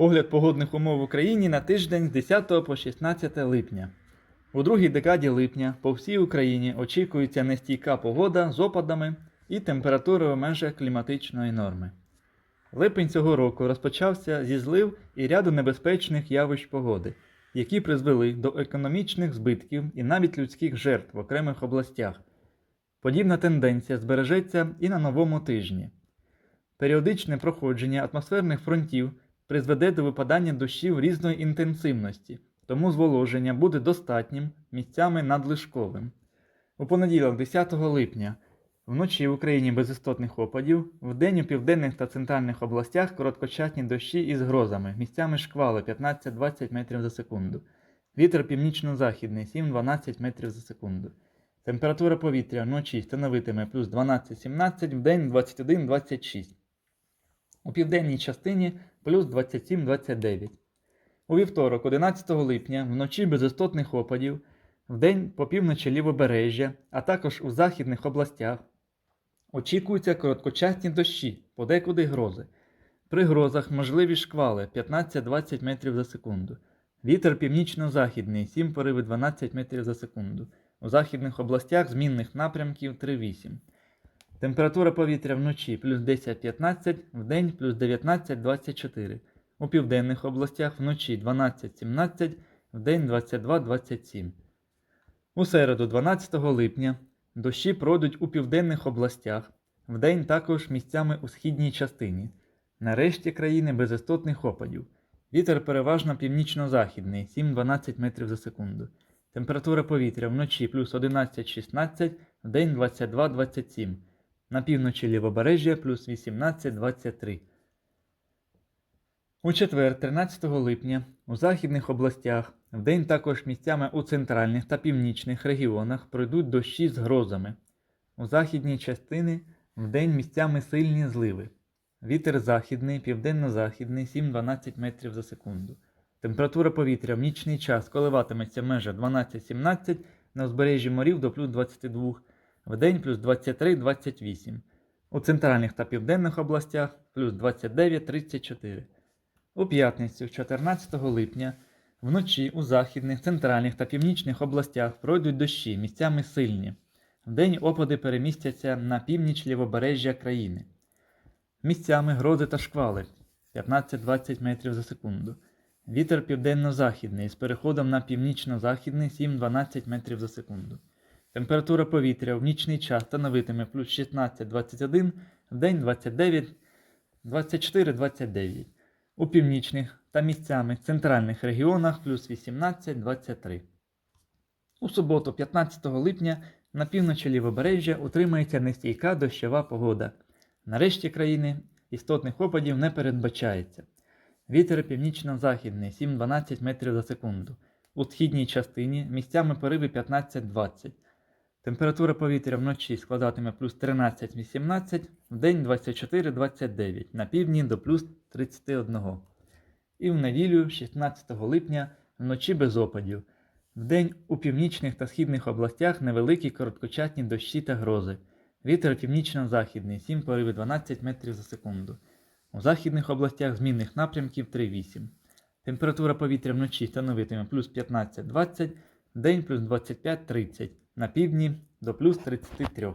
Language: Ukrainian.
Огляд погодних умов в Україні на тиждень з 10 по 16 липня. У другій декаді липня по всій Україні очікується нестійка погода з опадами і температури в межах кліматичної норми. Липень цього року розпочався зі злив і ряду небезпечних явищ погоди, які призвели до економічних збитків і навіть людських жертв в окремих областях. Подібна тенденція збережеться і на новому тижні. Періодичне проходження атмосферних фронтів призведе до випадання дощів різної інтенсивності, тому зволоження буде достатнім, місцями надлишковим. У понеділок, 10 липня, вночі в Україні без істотних опадів, вдень у південних та центральних областях короткочасні дощі із грозами, місцями шквали 15-20 метрів за секунду. Вітер північно-західний 7-12 метрів за секунду. Температура повітря вночі становитиме плюс 12-17, вдень 21-26. У південній частині плюс 27-29. У вівторок, 11 липня, вночі без істотних опадів, вдень по півночі лівобережжя, а також у західних областях очікуються короткочасні дощі, подекуди грози. При грозах можливі шквали 15-20 метрів за секунду. Вітер північно-західний 7 пориви 12 метрів за секунду. У західних областях змінних напрямків 3-8. Температура повітря вночі плюс 10-15, вдень плюс 19-24. У південних областях вночі 12-17, вдень 22-27. У середу, 12 липня, дощі пройдуть у південних областях, вдень також місцями у східній частині. Нарешті країни без істотних опадів. Вітер переважно північно-західний 7-12 метрів за секунду. Температура повітря вночі плюс 11-16, вдень 22-27. На півночі лівобережжя плюс 18-23. У четвер, 13 липня, у західних областях, вдень також місцями у центральних та північних регіонах пройдуть дощі з грозами. У західній частини вдень місцями сильні зливи. Вітер західний, південно-західний 7-12 метрів за секунду. Температура повітря в нічний час коливатиметься в межах 12-17 на узбережжі морів до плюс 22, вдень плюс 23-28. У центральних та південних областях плюс 29-34. У п'ятницю, 14 липня, вночі у західних, центральних та північних областях пройдуть дощі, місцями сильні. Вдень опади перемістяться на північ лівобережжя країни. Місцями грози та шквали 15-20 метрів за секунду. Вітер південно-західний з переходом на північно-західний 7-12 метрів за секунду. Температура повітря в нічний час становитиме плюс 16-21, вдень 29-24-29. У північних та місцями центральних регіонах плюс 18-23. У суботу, 15 липня, на півночі лівобережжя утримається нестійка дощова погода. Нарешті країни істотних опадів не передбачається. Вітер північно-західний 7-12 метрів за секунду. У східній частині місцями пориви 15-20. Температура повітря вночі складатиме плюс 13-18, вдень 24-29, на півдні до плюс 31. І в неділю, 16 липня, вночі без опадів. Вдень у північних та східних областях невеликі короткочасні дощі та грози. Вітер північно-західний 7 пориви 12 метрів за секунду. У західних областях змінних напрямків 3-8. Температура повітря вночі становитиме плюс 15-20, день плюс 25-30, на півдні до плюс 33.